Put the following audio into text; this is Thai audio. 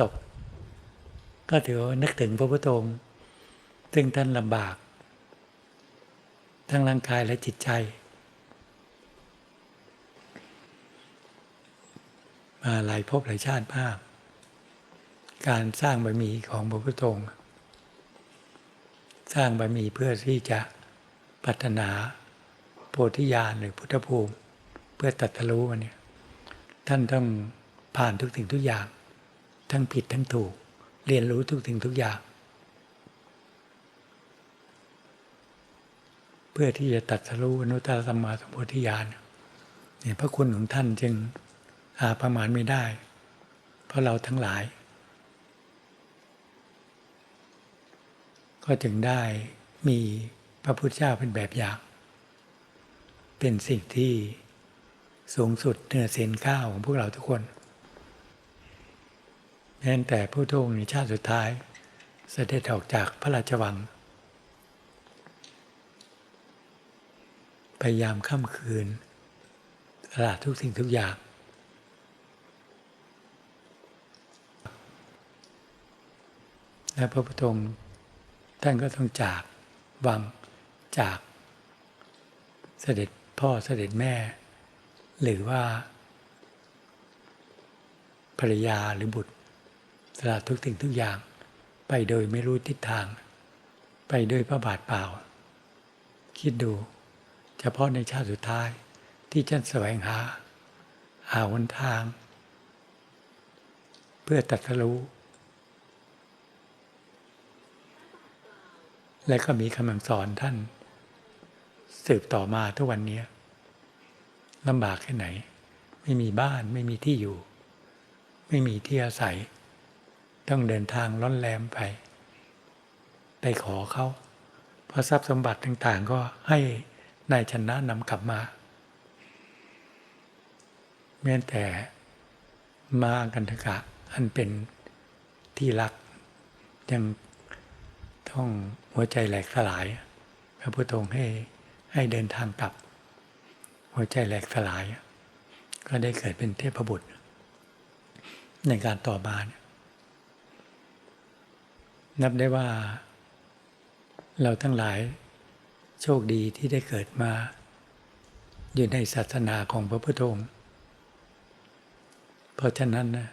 ตก ก็ถือนึกถึงพระพุทธองค์ซึ่งท่านลำบาก ทั้งร่างกายและจิตใจ มาหลายภพหลายชาติมาก การสร้างบารมีของพระพุทธองค์สร้างบารมีเพื่อที่จะพัฒนาโพธิญาณหรือพุทธภูมิ เพื่อตัดทะลุมันเนี่ยท่านต้องผ่านทุกสิ่งทุกอย่าง ทั้งผิดทั้งถูก เรียนรู้ทุกสิ่งทุกอย่าง เพื่อที่จะตัดสรู้อนุตตรสัมมาสัมโพธิญาณเนี่ยพระคุณของท่านจึงหาประมาณไม่ได้ เพราะเราทั้งหลาย ก็จึงได้มีพระพุทธเจ้าเป็นแบบอย่าง เป็นสิ่งที่สูงสุดเหนือเสียนข้าวของพวกเราทุกคน แม้แต่พระพุทธองค์ในชาติสุดท้าย เสด็จออกจากพระราชวัง พยายามค่ำคืนตลาดทุกสิ่งทุกอย่าง และพระพุทธองค์ท่านก็ต้องจากวังจากเสด็จพ่อเสด็จแม่ หรือว่าภรรยาหรือบุตร สละทุกสิ่งทุกอย่าง ไปโดยไม่รู้ทิศทาง ไปด้วยพระบาทเปล่า คิดดู เฉพาะในชาติสุดท้ายที่ท่านแสวงหา หาหนทาง เพื่อตัดสู้และก็มีคำสอนท่าน สืบต่อมาทุกวันนี้ลำบากแค่ไหน ไม่มีบ้านไม่มีที่อยู่ ไม่มีที่อาศัย ต้องเดินทางล่อนแรมไป ไปขอเขาเพราะทรัพย์สมบัติต่างๆ ก็ให้นายชนะนำกลับมาแม้แต่มากันทกะ อันเป็นที่รัก ยังต้องหัวใจแหลกสลาย พระพุทธองค์ให้ให้เดินทางกลับ หัวใจแหลกสลาย ก็ได้เกิดเป็นเทพบุตร ในการต่อมาเนี่ย นับได้ว่า เราทั้งหลายโชคดีที่ได้เกิดมา อยู่ในศาสนาของพระพุทธองค์ เพราะฉะนั้นนะ